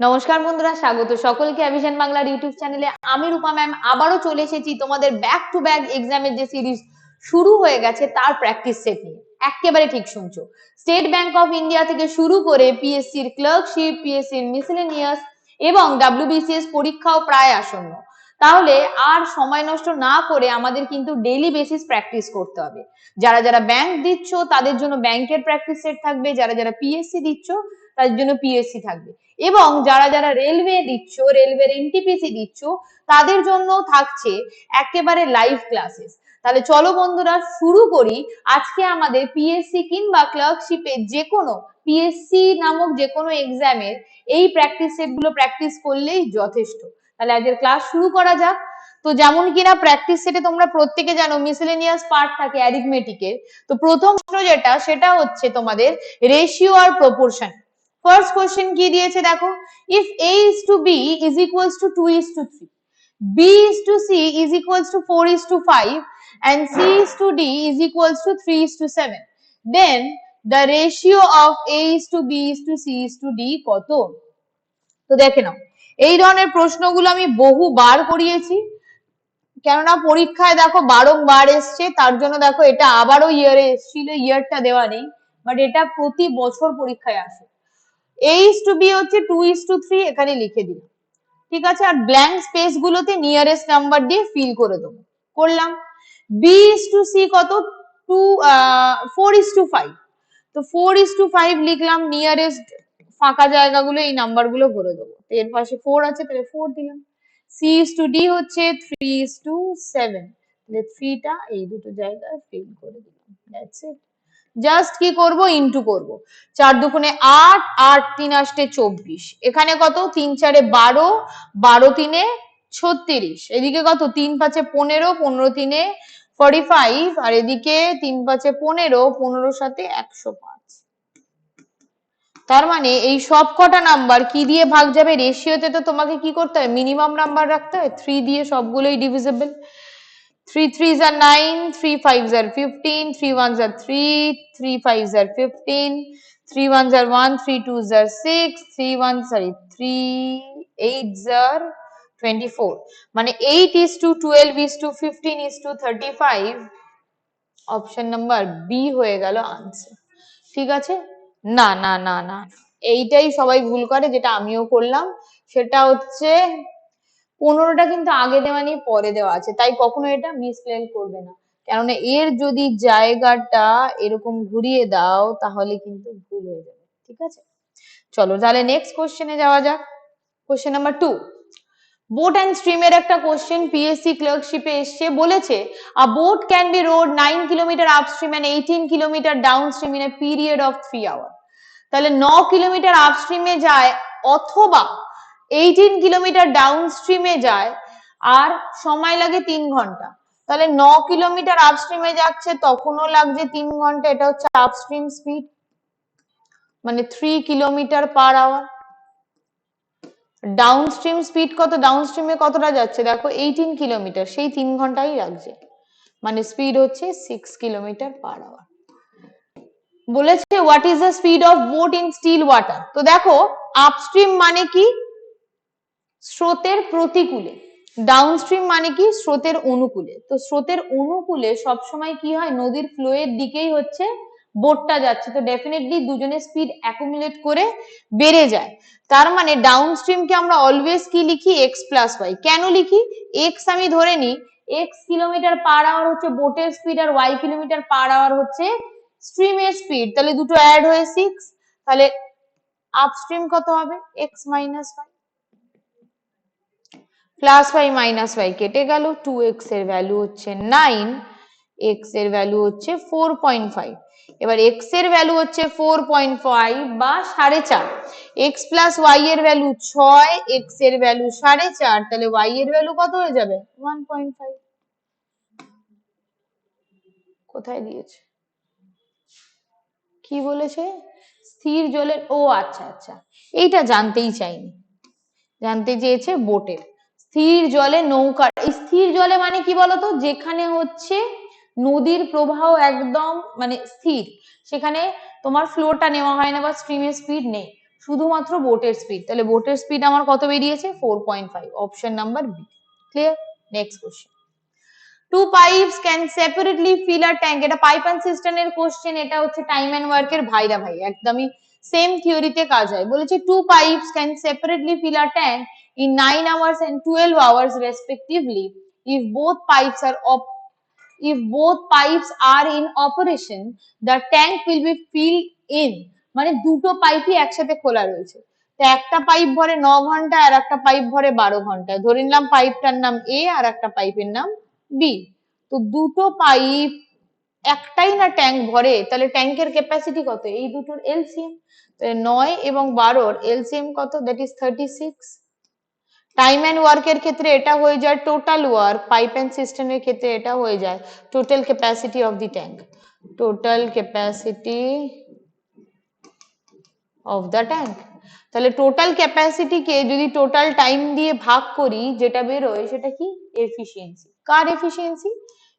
নমস্কার বন্ধুরা, স্বাগত। সকলকে অ্যাভিশন বাংলার ইউটিউব চ্যানেলে আমি রূপা ম্যাম আবারও চলে এসেছি তোমাদের ব্যাক টু ব্যাক এক্সামের যে সিরিজ শুরু হয়ে গেছে, তার প্র্যাকটিস সেট নিয়ে। একেবারে ঠিক শুনছো। স্টেট ব্যাংক অফ ইন্ডিয়া থেকে শুরু করে পিএসসির ক্লার্কশিপ পিএসসির মিসেলেনিয়াস এবং ডাব্লিউবিসিএস পরীক্ষাও প্রায় আসন্ন। তাহলে আর সময় নষ্ট না করে আমাদের কিন্তু ডেইলি বেসিস প্র্যাকটিস করতে হবে। যারা যারা ব্যাংক দিচ্ছ, তাদের জন্য ব্যাংকের প্র্যাকটিস সেট থাকবে। যারা যারা পিএসসি দিচ্ছ তাদের জন্য পিএসসি থাকবে। এবং যারা যারা রেলওয়ে দিচ্ছ রেলওয়ের এনটিপিসি দিচ্ছ, তাদের জন্য থাকছে একেবারে লাইভ ক্লাসেস তাহলে চলো বন্ধুরা, শুরু করি। আজকে আমাদের পিএসসি কিংবা ক্লার্কশিপের যে কোনো পিএসসি নামক যে কোনো এক্সামের এই প্র্যাকটিস সেটগুলো প্র্যাকটিস করলেই যথেষ্ট। তাহলে আজকের ক্লাস শুরু করা যাক। তো যেমন কিনা প্র্যাকটিস সেটে তোমরা প্রত্যেকে জানো মিসেলেনিয়াস পার্ট থাকে অ্যারিথমেটিকের তো প্রথম প্রশ্ন যেটা, সেটা হচ্ছে তোমাদের রেশিও আর প্রপোর্শন ফার্স্ট কোশ্চেন কি দিয়েছে দেখো? If a is to b is equals to 2 is to 3 b is to c is equals to 4 is to 5 and c is to d is equals to 3 is to 7 then the ratio of a is to b is to c is to d কত? তো দেখে নাও। এই ধরনের প্রশ্নগুলো আমি বহুবার করিয়েছি। কেননা পরীক্ষায় দেখো বারংবার এসছে, তার জন্য দেখো এটা আবারও ইয়ারে এসেছিল ইয়ারটা দেওয়া নেই। বাট এটা প্রতি বছর পরীক্ষায় আসে। Is to b হচ্ছে টু is to থ্রি এখানে লিখে দিলাম। ঠিক আছে? আর ব্ল্যাঙ্ক স্পেস গুলোতে নিয়ারেস্ট নাম্বার দিয়ে ফিল করে দেবো। করলাম। B is to c কত? Two four is to five তো ফোর is to ফাইভ লিখলাম নিয়ারেস্ট ফাঁকা জায়গাগুলো, এই নাম্বারগুলো ভরে দেবো। তো এর পাশে ফোর আছে, তাহলে ফোর দিলাম। C is to d হচ্ছে থ্রি is to সেভেন তাহলে থ্রিটা এই দুটো জায়গায় ফিল করে দিলাম। দ্যাটস ইট জাস্ট কি করব? ইনটু করব। চার দুগুণে আট আট তিন আষ্টে চব্বিশ। এখানে কত? তিন চারে বারো বারো তিনে ছত্রিশ। এদিকে কত? তিন পাঁচে পনেরো পনেরো তিনে ফর্টি ফাইভ আর এদিকে তিন পাঁচে পনেরো পনেরো সাথে একশো পাঁচ। তার মানে এই সব কটা নাম্বার কি দিয়ে ভাগ যাবে? রেশিওতে তো তোমাকে কি করতে হয়? মিনিমাম নাম্বার রাখতে হয়? থ্রি দিয়ে সবগুলোই divisible Three threes are nine, three fives are fifteen, three ones are three, three fives are fifteen, three ones are one, three twos are six, three ones sorry, three eights are twenty-four. মানে eight is to twelve is to fifteen is to thirty-five. Option number B হয়ে গেল answer ঠিক আছে না না না না এইটাই সবাই ভুল করে যেটা আমিও করলাম সেটা হচ্ছে পনেরোটা কিন্তু আগে দেওয়া নেই, পরে দেওয়া আছে। তাই কখনো এটা মিসপ্লেন করবে না। কেননা এর যদি জায়গাটা এরকম ঘুরিয়ে দাও, তাহলে কিন্তু ভুল হয়ে যাবে। ঠিক আছে? চলো, তাহলে নেক্সট কোশ্চেনে যাওয়া যাক। Question number two boat and স্ট্রিমের একটা কোশ্চেন পিএসসি ক্লার্কশিপে এসছে, বলেছে a boat can be rowed nine kilometre upstream and eighteen kilometre down stream in a period of three hour তাহলে ন কিলোমিটার আপস্ট্রিমে যায় অথবা এইটিন কিলোমিটার ডাউন স্ট্রিমে যায় আর সময় লাগে তিন ঘণ্টা। তাহলে ন কিলোমিটার আপস্ট্রিমে যাচ্ছে, তখনও লাগছে তিন ঘণ্টা, এটা হচ্ছে আপস্ট্রিম স্পিড মানে three kilometre per hour down stream speed কত ডাউন স্ট্রিমে কতটা যাচ্ছে? দেখো এইটিন কিলোমিটার সেই তিন ঘন্টাই লাগছে। মানে স্পিড হচ্ছে সিক্স কিলোমিটার পার আওয়ার বলেছে what is the speed of boat in still water তো দেখো আপস্ট্রিম মানে কি? স্রোতের প্রতিকূলে। ডাউনস্ট্রিম মানে কি? স্রোতের অনুকূলে। তো স্রোতের অনুকূলে সবসময় কি হয়? নদীর ফ্লো এর দিকেই হচ্ছে বোটটা যাচ্ছে। তো ডেফিনেটলি দুজনের স্পিড অ্যাকুমুলেট করে বেড়ে যায়। তার মানে ডাউনস্ট্রিমকে আমরা অলওয়েজ কি লিখি? এক্স প্লাস ওয়াই কেন লিখি? এক্স আমি ধরে নিই এক্স কিলোমিটার পার আওয়ার হচ্ছে বোটের স্পিড আর ওয়াই কিলোমিটার পার আওয়ার হচ্ছে স্ট্রিমের স্পিড তাহলে দুটো অ্যাড হয়ে সিক্স তাহলে আপস্ট্রিম কত হবে? X minus Y plus Y minus Y কেটে গেল টু এক্সের ভ্যালু হচ্ছে নাইন এক্সের ভ্যালু হচ্ছে ফোর পয়েন্ট ফাইভ এবার এক্সের ভ্যালু হচ্ছে ফোর পয়েন্ট ফাইভ বা সাড়ে চার। এক্স প্লাস ওয়াই এর ভ্যালু ছয় এক্সের ভ্যালু সাড়ে চার, তাহলে ওয়াই এর ভ্যালু কত হয়ে যাবে? ওয়ান পয়েন্ট ফাইভ কোথায় দিয়েছে? কি বলেছে? স্থির জলের, ও আচ্ছা আচ্ছা। এইটা জানতেই চাইনি। জানতে চেয়েছে বোটের স্থির জলে নৌকা। স্থির জলে মানে কি বলতো? যেখানে হচ্ছে নদীর প্রবাহ একদম মানে স্থির। সেখানে তোমার ফ্লোটা নেওয়া হয় না বা স্ট্রিমের স্পিড নেই। শুধুমাত্র বোটের স্পিড তাহলে বোটের স্পিড আমার কত বেরিয়েছে? Four point five option number B clear next question two pipes can separately fill R tank এটা পাইপ অ্যান্ড সিস্টেমের কোশ্চেন এটা হচ্ছে টাইম অ্যান্ড ওয়ার্কের ভাইরা ভাই। একদমই সেম থিওরিতে কাজ হয়। বলেছে two pipes can separately fill a tank in 9 hours and 12 hours respectively. If both pipes are op, if both pipes are in operation, the tank will be filled in. মানে দুটো পাইপই একসাথে খোলা রয়েছে। তো একটা পাইপ ভরে ন ঘণ্টা আর একটা পাইপ ভরে বারো ঘণ্টা। ধরে নিলাম পাইপটার নাম এ আর একটা পাইপের নাম বি তো দুটো পাইপ একটাই না ট্যাঙ্ক ভরে, তাহলে ট্যাঙ্কের ক্যাপাসিটি কত? এই দুটোর এলসিএম নয় এবং বারোর এলসিএম কত? That is thirty six time and ওয়ার্কের ক্ষেত্রে এটা হয়ে যায় টোটাল ওয়ার্ক পাইপ অ্যান্ড সিস্টেমের ক্ষেত্রে এটা হয়ে যায় total capacity of the tank total capacity of the tank তাহলে টোটাল ক্যাপাসিটিকে যদি টোটাল টাইম দিয়ে ভাগ করি, যেটা বেরোয় সেটা কি? এফিসিয়েন্সি কার এফিসিয়েন্সি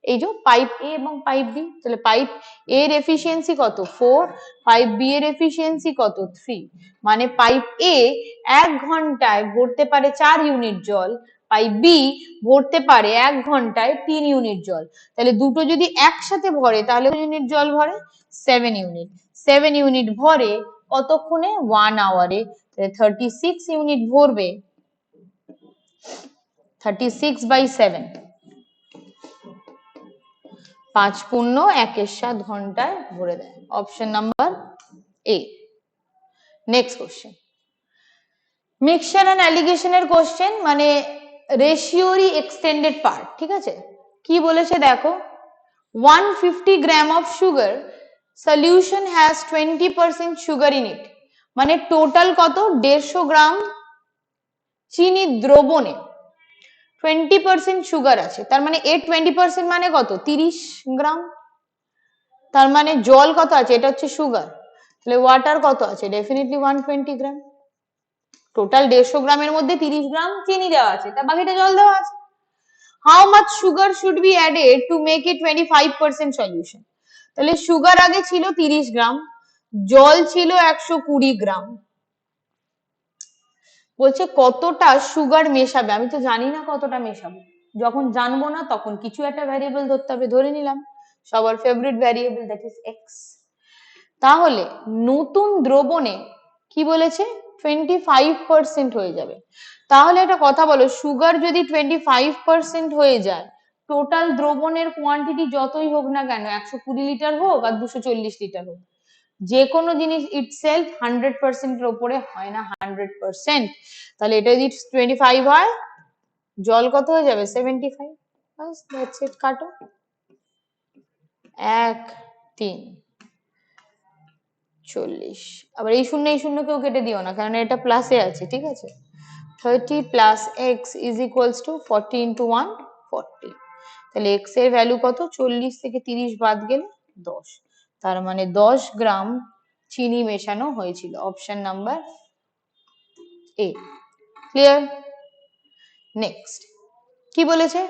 এই যে পাইপ এ এবং পাইপ বি তাহলে পাইপ এ এর এফিসিয়েন্সি কত? ফোর পাইপ বি এর এফিসিয়েন্সি কত? থ্রি মানে পাইপ এ এক ঘন্টায় ভরতে পারে চার ইউনিট জল, পাইপ বি ভরতে পারে এক ঘন্টায় তিন ইউনিট জল। তাহলে দুটো যদি একসাথে ভরে, তাহলে ইউনিট জল ভরে? সেভেন ইউনিট সেভেন ইউনিট ভরে কতক্ষণে? ওয়ান আওয়ারে থার্টি সিক্স ইউনিট ভরবে। থার্টি সিক্স বাই সেভেন পাঁচ পূর্ণ, একের সাত ঘন্টায় ভরে দেয় option number A next question mixture and অ্যালিগেশনের question মানে রেশিওরি এক্সটেন্ডেড পার্ট ঠিক আছে? কি বলেছে দেখো? One fifty gram of sugar solution has twenty percent sugar in it মানে টোটাল কত? দেড়শো গ্রাম চিনি দ্রবণে। টোয়েন্টি পার্সেন্ট সুগার আছে। তার মানে এর টোয়েন্টি পার্সেন্ট মানে কত? তিরিশ গ্রাম? তার মানে জল কত আছে? এটা হচ্ছে সুগার তাহলে ওয়াটার কত আছে? Definitely one twenty gram total দেড়শো গ্রামের মধ্যে তিরিশ গ্রাম চিনি দেওয়া আছে। তার বাকিটা জল দেওয়া আছে। How much sugar should be added to make it twenty five percent solution তাহলে সুগার আগে ছিল তিরিশ গ্রাম, জল ছিল একশো কুড়ি গ্রাম। বলছে, কতটা সুগার মেশাবে? আমি তো জানি না কতটা মেশাবো। যখন জানব না, তখন কিছু একটা ভ্যারিয়েবল ধরতে হবে, ধরে নিলাম। সবার favourite variable that is X তাহলে নতুন দ্রবণে কি বলেছে? টোয়েন্টি ফাইভ পার্সেন্ট হয়ে যাবে। তাহলে একটা কথা বলো সুগার যদি টোয়েন্টি ফাইভ পার্সেন্ট হয়ে যায় টোটাল দ্রবণের কোয়ান্টিটি যতই হোক না কেন, একশো কুড়ি লিটার হোক আর দুশো চল্লিশ লিটার হোক যে কোনো জিনিস ইটসেলফ হান্ড্রেড পার্সেন্টের ওপরে হয় না হান্ড্রেড পার্সেন্ট তাহলে এটা যদি টোয়েন্টি ফাইভ হয়, জল কত হয়ে যাবে? সেভেন্টি ফাইভ কাটো। এক, তিন, চল্লিশ। আবার এই শূন্য এই শূন্য কেউ কেটে দিও না কারণ এটা প্লাসে আছে, ঠিক আছে? Thirty plus X is equals to forty into one forty তাহলে এক্সের ভ্যালু কত? চল্লিশ থেকে তিরিশ বাদ গেলে দশ। তার মানে দশ গ্রাম চিনি মেশানো হয়েছিল option number A clear next কি বলেছে?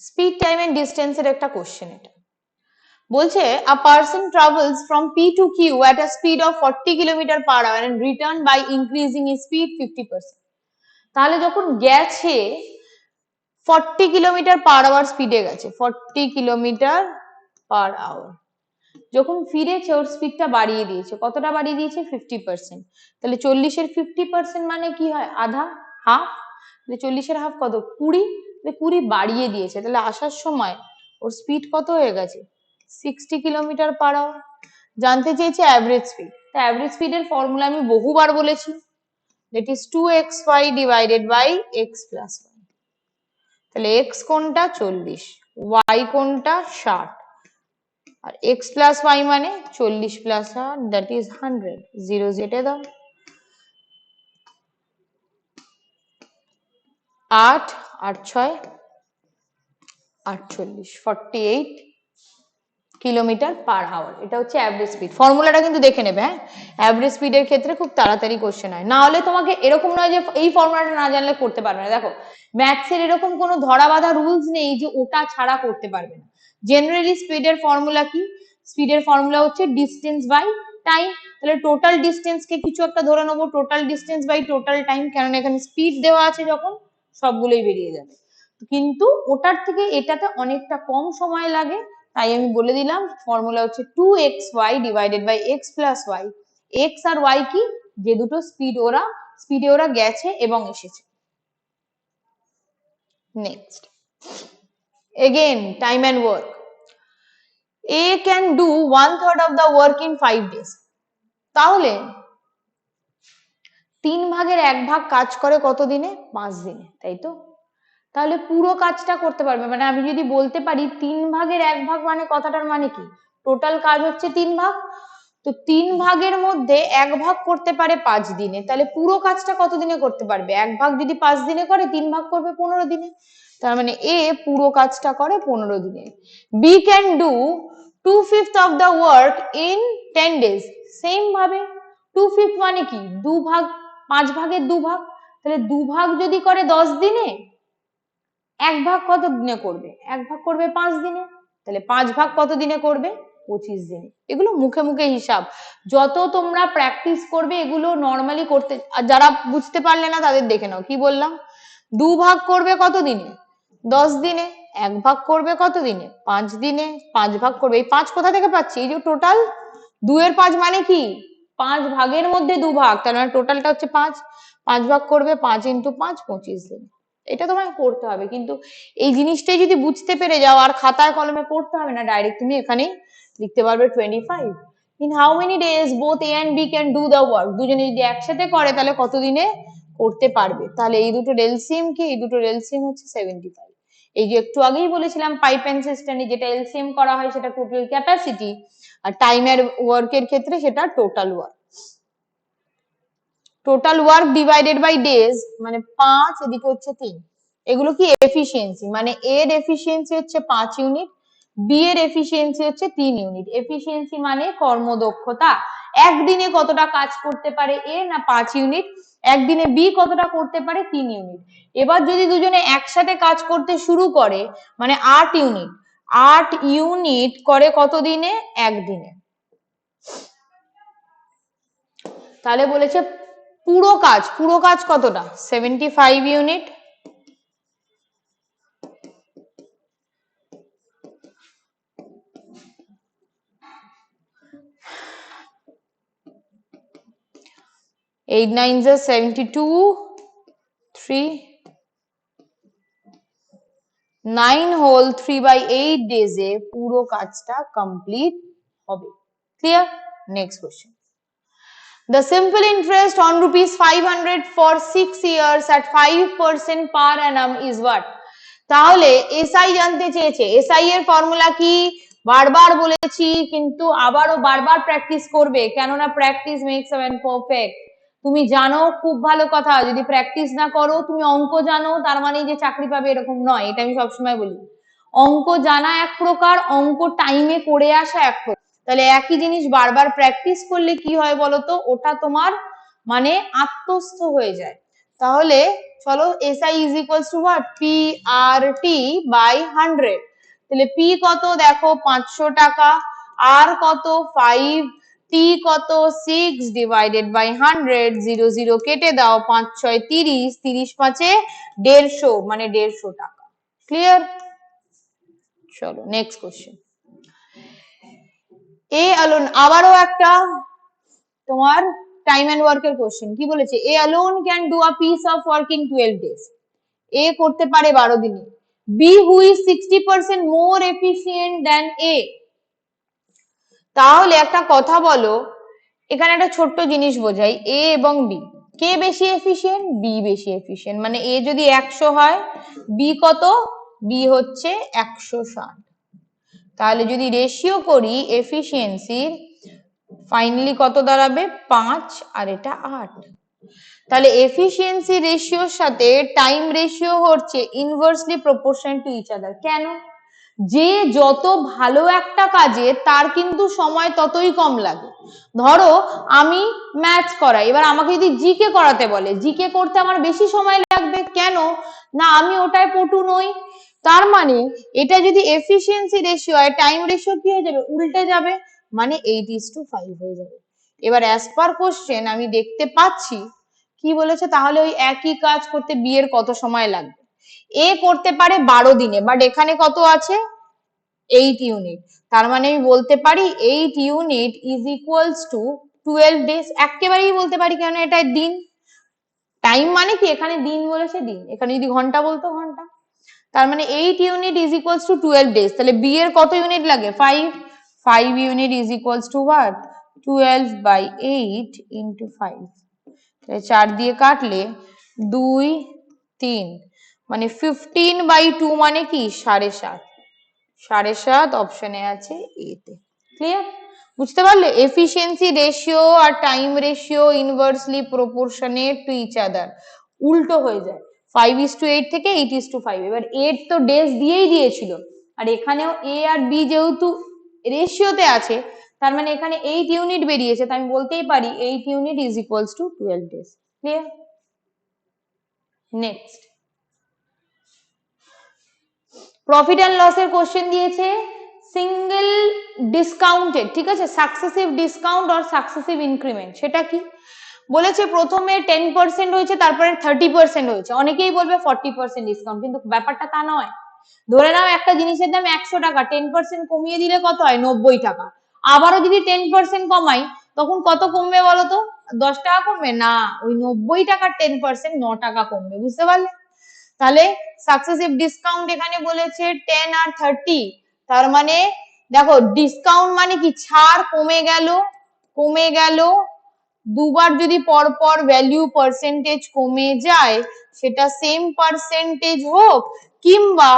স্পিড টাইম এন্ড ডিস্টেন্সের একটা কোশ্চেন এটা। বলছে a person travels from P to Q at a speed of forty kilometre per hour and return by increasing speed fifty percent তাহলে যখন গেছে forty kilometre per hour স্পিডে গেছে। ফর্টি কিলোমিটার পার আওয়ার যখন ফিরেছে ওর স্পিডটা বাড়িয়ে দিয়েছে, কতটা বাড়িয়ে দিয়েছে? ফিফটি পার্সেন্ট তাহলে চল্লিশের ফিফটি পার্সেন্ট মানে কি হয়? আধা হাফ তাহলে চল্লিশের হাফ কত? কুড়ি? কুড়ি বাড়িয়ে দিয়েছে। তাহলে আসার সময় ওর স্পিড কত হয়ে গেছে? সিক্সটি কিলোমিটার পার আওয়ার জানতে চেয়েছে অ্যাভারেজ স্পিড তা অ্যাভারেজ স্পিডের ফর্মুলা আমি বহুবার বলেছি। That is two X Y divided by X plus Y তাহলে এক্স কোনটা? চল্লিশ। ওয়াই কোনটা? ষাট। আর এক্স প্লাস ওয়াই মানে চল্লিশ প্লাস ষাট দ্যাট ইজ হান্ড্রেড জিরো জেটে দাও। আট আট ছয়, আটচল্লিশ। Forty eight kilometre per hour এটা হচ্ছে অ্যাভারেজ স্পিড ফর্মুলাটা কিন্তু দেখে নেবে হ্যাঁ? অ্যাভারেজ স্পিডের ক্ষেত্রে খুব তাড়াতাড়ি কোশ্চেন হয়। না হলে তোমাকে এরকম নয় যে এই ফর্মুলাটা না জানলে করতে পারবে না। দেখো ম্যাথসের এরকম কোনো ধরা বাঁধা রুলস নেই যে ওটা ছাড়া করতে পারবে না। জেনারেলি স্পিডের ফর্মুলা কি? স্পিডের ফর্মুলা হচ্ছে ডিস্টেন্স বাই টাইম তাহলে টোটাল ডিস্টেন্স কে কিছু একটা ধরে নেব। Total distance by total time কেননা এখানে স্পিড দেওয়া আছে যখন, সবগুলোই বেরিয়ে যাবে। কিন্তু ওটার থেকে এটাতে অনেকটা কম সময় লাগে। তাই আমি বলে দিলাম ফর্মুলা হচ্ছে two X Y divided by X plus Y X R Y কি? যে দুটো স্পিড ওরা স্পিডে ওরা গেছে এবং এসেছে। Next again time and work A can do one third of the work in five days তাহলে, তিন ভাগের এক ভাগ কাজ করে কত দিনে? পাঁচ দিনে, তাই তো? তাহলে পুরো কাজটা করতে পারবে। মানে আমি যদি বলতে পারি তিন ভাগের এক ভাগ মানে কথাটার মানে কি? টোটাল কাজ হচ্ছে তিন ভাগ। তো তিন ভাগের মধ্যে এক ভাগ করতে পারে পাঁচ দিনে। তাহলে পুরো কাজটা কত দিনে করতে পারবে? এক ভাগ যদি পাঁচ দিনে করে, তিন ভাগ করবে পনেরো দিনে। তার মানে এ পুরো কাজটা করে পনেরো দিনে। B can do two fifth of the work in ten days same ভাবে টু ফিফথ মানে কি? দু ভাগ পাঁচ ভাগের দু ভাগ তাহলে দু ভাগ যদি করে দশ দিনে এক ভাগ কত দিনে করবে? এক ভাগ করবে পাঁচ দিনে? তাহলে পাঁচ ভাগ কত দিনে করবে? পঁচিশ দিনে। এগুলো মুখে মুখে হিসাব। যত তোমরা প্র্যাকটিস করবে, এগুলো নর্মালি করতে যারা বুঝতে পারলে না, তাদের দেখে নাও। কি বললাম? দু ভাগ করবে কত দিনে? দশ দিনে। এক ভাগ করবে কত দিনে? পাঁচ দিনে। পাঁচ ভাগ করবে। এই পাঁচ কোথা থেকে পাচ্ছি? এই যে টোটাল দুয়ের পাঁচ মানে কি? পাঁচ ভাগের মধ্যে দু ভাগ। তার মানে টোটালটা হচ্ছে পাঁচ। পাঁচ ভাগ করবে পাঁচ ইন্টু পাঁচ, পঁচিশ দিন। এটা তোমায় করতে হবে। কিন্তু এই জিনিসটাই যদি বুঝতে পেরে যাও, আর খাতায় কলমে পড়তে হবে না ডাইরেক্ট তুমি এখানেই লিখতে পারবে twenty five in how many days both A and B can do the work দুজনে যদি একসাথে করে, তাহলে কতদিনে করতে পারবে? তাহলে এই দুটো এলসিএম কি? এই দুটো এলসিএম হচ্ছে সেভেন্টি ফাইভ এই যে একটু আগেই বলেছিলাম পাইপ অ্যান্ড সিস্টেমে যেটা এলসিএম করা হয়, সেটা টোটাল ক্যাপাসিটি আর টাইমের ওয়ার্কের ক্ষেত্রে সেটা total work total work divided by days মানে পাঁচ, এদিকে হচ্ছে তিন। এগুলো কি এফিসিয়েন্সি মানে এর এফিসিয়েন্সি হচ্ছে পাঁচ ইউনিট বি এর এফিসিয়েন্সি হচ্ছে তিন ইউনিট এফিসিয়েন্সি মানে কর্মদক্ষতা। একদিনে কতটা কাজ করতে পারে এ না পাঁচ ইউনিট একদিনে বি কতটা করতে পারে তিন ইউনিট এবার যদি দুজনে একসাথে কাজ করতে শুরু করে মানে আট ইউনিট আট ইউনিট করে কতদিনে? একদিনে। তাহলে বলেছে পুরো কাজ পুরো কাজ কতটা? Seventy five unit eight nine জা seventy two three nine whole three by eight ডেজে পুরো কাজটা কমপ্লিট হবে। Clear next question The simple interest on rupees 500 for 6 years at 5% per annum is what? তাহলে এসআই জানতে চেয়েছে। এসআই এর formula কি? বারবার বলেছি, কিন্তু আবারও বারবার প্র্যাকটিস করবে। কেননা প্র্যাকটিস মেক্স ম্যান পারফেক্ট তুমি জানো, খুব ভালো কথা। যদি প্র্যাকটিস না করো, তুমি অঙ্ক জানো, তার মানে যে চাকরি পাবে এরকম নয়। এটা আমি সবসময় বলি। অঙ্ক জানা এক প্রকার, অঙ্ক টাইমে করে আসা এক প্রকার। তাহলে একই জিনিস বারবার প্র্যাকটিস করলে কি হয় বলতো? ওটা তোমার মানে আত্মস্থ হয়ে যায়। তাহলে চলো SI is equals to what P R T by hundred তাহলে পি কত? দেখো পাঁচশো টাকা। আর কত? ফাইভ টি কত? Six divided by hundred zero zero কেটে দাও। পাঁচ, ছয়, তিরিশ। তিরিশ পাঁচে দেড়শো মানে দেড়শো টাকা। ক্লিয়ার চলো নেক্সট কোশ্চেন এ অ্যালোন আবারও একটা তোমার টাইম এন্ড ওয়ার্কের কোশ্চেন কি বলেছে? A alone can do a piece of work in twelve days A করতে পারে বারো দিনে। B who is sixty percent more efficient than A তাহলে একটা কথা বলো, এখানে একটা ছোট্ট জিনিস বোঝাই। এ এবং বি কে বেশি এফিসিয়েন্ট বি বেশি এফিসিয়েন্ট মানে এ যদি একশো হয় বি কত? বি হচ্ছে একশো ষাট। তাহলে যদি রেশিও করি এফিসিয়েন্সির ফাইনালি কত দাঁড়াবে? পাঁচ, আর এটা আট। তাহলে এফিসিয়েন্সি রেশিওর সাথে টাইম রেশিও হচ্ছে inversely proportion to each other কেন? যে যত ভালো একটা কাজে, তার কিন্তু সময় ততই কম লাগে। ধরো, আমি ম্যাথস করাই, এবার আমাকে যদি জিকে করাতে বলে জিকে করতে আমার বেশি সময় লাগবে। কেন? না, আমি ওটায় পটু নই। তার মানে এটা যদি এফিসিয়েন্সি রেশিও হয় টাইম রেশিও কি হয়ে যাবে? উল্টে যাবে। মানে এইট ইস টু ফাইভ হয়ে যাবে। এবার অ্যাজ পার কোশ্চেন আমি দেখতে পাচ্ছি, কি বলেছে? তাহলে ওই একই কাজ করতে বিয়ের কত সময় লাগবে? এ করতে পারে বারো দিনে বাট এখানে কত আছে? এইট ইউনিট তার মানে আমি বলতে পারি eight unit is equals to twelve days একেবারেই বলতে পারি কেন এটা দিন? টাইম মানে কি? এখানে দিন বলেছে দিন। এখানে যদি ঘণ্টা বলতো, ঘণ্টা। তার মানে eight unit is equals to twelve days তাহলে বি এর কত ইউনিট লাগে? Five five unit is equals to what twelve by eight into five তাহলে চার দিয়ে কাটলে দুই, তিন। মানে ফিফটিন বাই টু মানে কি? সাড়ে সাত। সাড়ে সাত অপশনে আছে এতে ক্লিয়ার বুঝতে পারলে? Efficiency ratio R time ratio inversely proportionate to each other উল্টো হয়ে যায়। ফাইভ ইস টু এইট থেকে এইট ইস টু ফাইভ এবার এইট তো ডেস দিয়েই দিয়েছিল। আর এখানেও এ আর বি যেহেতু রেশিওতে আছে, তার মানে এখানে এইট ইউনিট বেরিয়েছে তো আমি বলতেই পারি eight unit is equals to twelve days clear next profit and লসের কোশ্চেন দিয়েছে সিঙ্গেল ডিসকাউন্টেড ঠিক আছে? Successive discount or successive increment সেটা কি? বলেছে প্রথমে টেন পার্সেন্ট হয়েছে, তারপরে থার্টি পার্সেন্ট হয়েছে। অনেকেই বলবে ফর্টি পার্সেন্ট ডিসকাউন্ট কিন্তু ব্যাপারটা তা নয়। ধরে নাও একটা জিনিসের দাম একশো টাকা টেন পার্সেন্ট কমিয়ে দিলে কত হয়? নব্বই টাকা। আবারও যদি টেন পার্সেন্ট কমাই, তখন কত কমবে বলতো দশ টাকা কমবে? না, ওই নব্বই টাকার টেন পার্সেন্ট ন টাকা কমবে, বুঝতে পারলে? তাহলে সাকসেসিভ ডিসকাউন্ট এখানে বলেছে টেন আর থার্টি তার মানে দেখো ডিসকাউন্ট মানে কি? ছাড় কমে গেল কমে গেল দুবার যদি পরপর ভ্যালু পার্সেন্টেজ কমে যায়, সেটা সেম পার্সেন্টেজ হোক কিংবা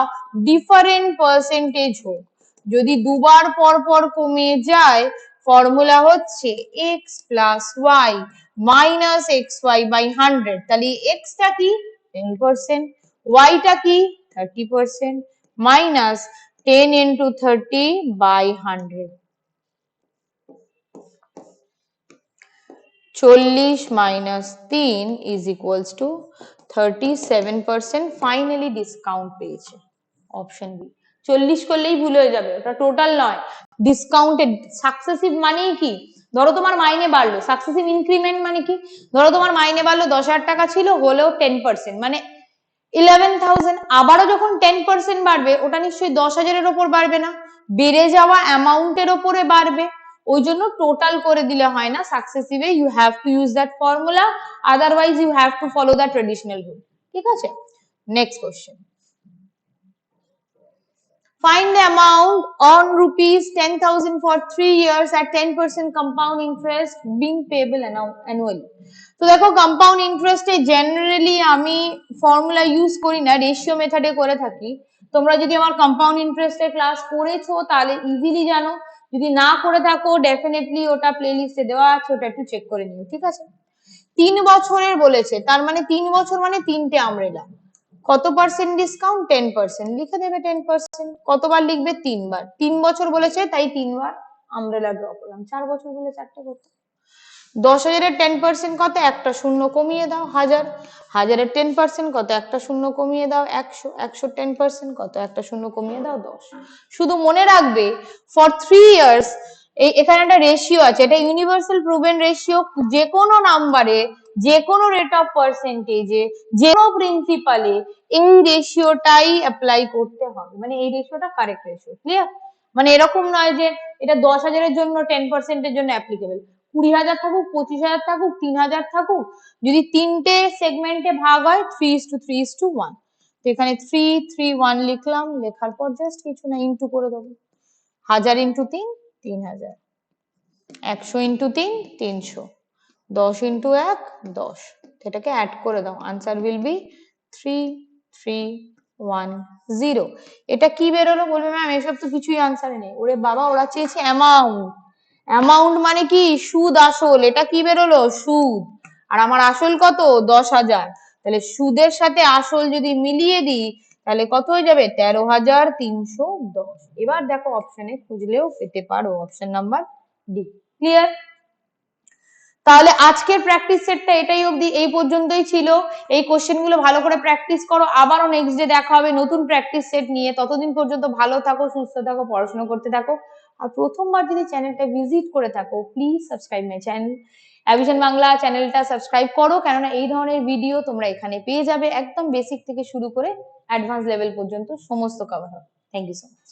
ডিফারেন্ট পার্সেন্টেজ হোক। যদি দুবার পর পর কমে যায় ফর্মুলা হচ্ছে X plus Y minus X Y by hundred তাহলে এক্সটা কি? টেন পার্সেন্ট ওয়াইটা কি? Thirty percent minus ten into thirty by hundred চল্লিশ মাইনাস তিন is equals to thirty seven percent finally discount পেয়েছে। অপশন বি চল্লিশ করলেই ভুল হয়ে যাবে, ওটা টোটাল নয়। ডিসকাউন্টেড সাকসেসিভ মানেই কি? ধরো তোমার মাইনে বাড়লো সাকসেসিভ ইনক্রিমেন্ট মানে কি? ধরো তোমার মাইনে বাড়লো দশ হাজার টাকা ছিল, হলেও টেন পার্সেন্ট মানে ইলেভেন থাউজেন্ড আবারও যখন টেন পার্সেন্ট বাড়বে, ওটা নিশ্চয়ই দশ হাজারের ওপর বাড়বে না। বেড়ে যাওয়া অ্যামাউন্টের ওপরে বাড়বে। ওই জন্য টোটাল করে দিলে হয় না সাকসেসিভে you have to use that formula otherwise you have to follow the traditional rule ঠিক আছে? Next question Find the amount on rupees 10,000 for three years at 10% compound interest being payable annually. তো দেখো compound ইন্টারেস্টে generally আমি formula use করি না ratio মেথডে করে থাকি। তোমরা যদি আমার কম্পাউন্ড ইন্টারেস্টের ক্লাস করেছ তাহলে ইজিলি জানো যদি না করে থাকো ডেফিনেটলি ওটা প্লেলিস্টে দেওয়া আছে, ওটা একটু চেক করে নিও, ঠিক আছে? তিন বছরের বলেছে, তার মানে তিন বছর মানে তিনটে আমরেলা কত পার্সেন্ট ডিসকাউন্ট টেন পার্সেন্ট লিখে দেবে টেন পার্সেন্ট কতবার লিখবে? তিনবার। তিন বছর বলেছে, তাই তিনবার আমরেলা ড্র করলাম। চার বছর বলে চারটে করতে। দশ হাজারের টেন পার্সেন্ট কত? একটা শূন্য কমিয়ে দাও হাজার। হাজারের টেন পার্সেন্ট কত? একটা শূন্য কমিয়ে দাও একশো। একশো টেন পার্সেন্ট কত? একটা শূন্য কমিয়ে দাও দশ। শুধু মনে রাখবে ফর থ্রি ইয়ার্স এই এখানে একটা রেশিও আছে। এটা ইউনিভার্সাল প্রুভেন রেশিও যে কোনো নাম্বারে যে কোনো রেট অফ পার্সেন্টেজে যে কোনো প্রিন্সিপালে এই রেশিওটাই অ্যাপ্লাই করতে হবে। মানে এই রেশিওটা কারেক্ট রেশিও ক্লিয়ার মানে এরকম নয় যে এটা দশ হাজারের জন্য টেন পার্সেন্টের জন্য অ্যাপ্লিকেবল কুড়ি হাজার থাকুক, পঁচিশ হাজার থাকুক, তিন হাজার থাকুক, যদি তিনটে সেগমেন্টে ভাগ হয় three is to three is to one তো এখানে থ্রি থ্রি ওয়ান লিখলাম, লেখার পর জাস্ট কিছু না ইন্টু করে দেবো। হাজার ইন্টু তিন তিন হাজার। একশো ইন্টু তিন, তিনশো। দশ ইন্টু এক, দশ। এটাকে অ্যাড করে দাও। Answer will be three three one zero এটা কি বেরোলো? বলবে ম্যাম এসব তো কিছুই আনসারে নেই। ওরে বাবা, ওরা চেয়েছে অ্যামাউন্ট অ্যামাউন্ট মানে কি? সুদ আসল। এটা কি বেরোলো? সুদ। আর আমার আসল কত? দশ হাজার। তাহলে সুদের সাথে আসল যদি মিলিয়ে দিই, তাহলে কত হয়ে যাবে? তেরো হাজার তিনশো দশ। এবার দেখো অপশনে খুঁজলেও পেতে পারো। অপশন নাম্বার ডি ক্লিয়ার তাহলে আজকের প্র্যাকটিস সেটটা এটাই অবধি। এই পর্যন্তই ছিল। এই কোশ্চেনগুলো ভালো করে প্র্যাকটিস করো। আবারও নেক্সট ডে দেখা হবে নতুন প্র্যাকটিস সেট নিয়ে। ততদিন পর্যন্ত ভালো থাকো, সুস্থ থাকো, পড়াশোনা করতে থাকো। আর প্রথমবার যদি চ্যানেলটা ভিজিট করে থাকো প্লিজ সাবস্ক্রাইব মাই চ্যানেল অ্যাভিশন বাংলা চ্যানেলটা সাবস্ক্রাইব করো, কেননা এই ধরনের ভিডিও তোমরা এখানে পেয়ে যাবে একদম বেসিক থেকে শুরু করে অ্যাডভান্স লেভেল পর্যন্ত সমস্ত কভার হবে থ্যাংক ইউ সো মাচ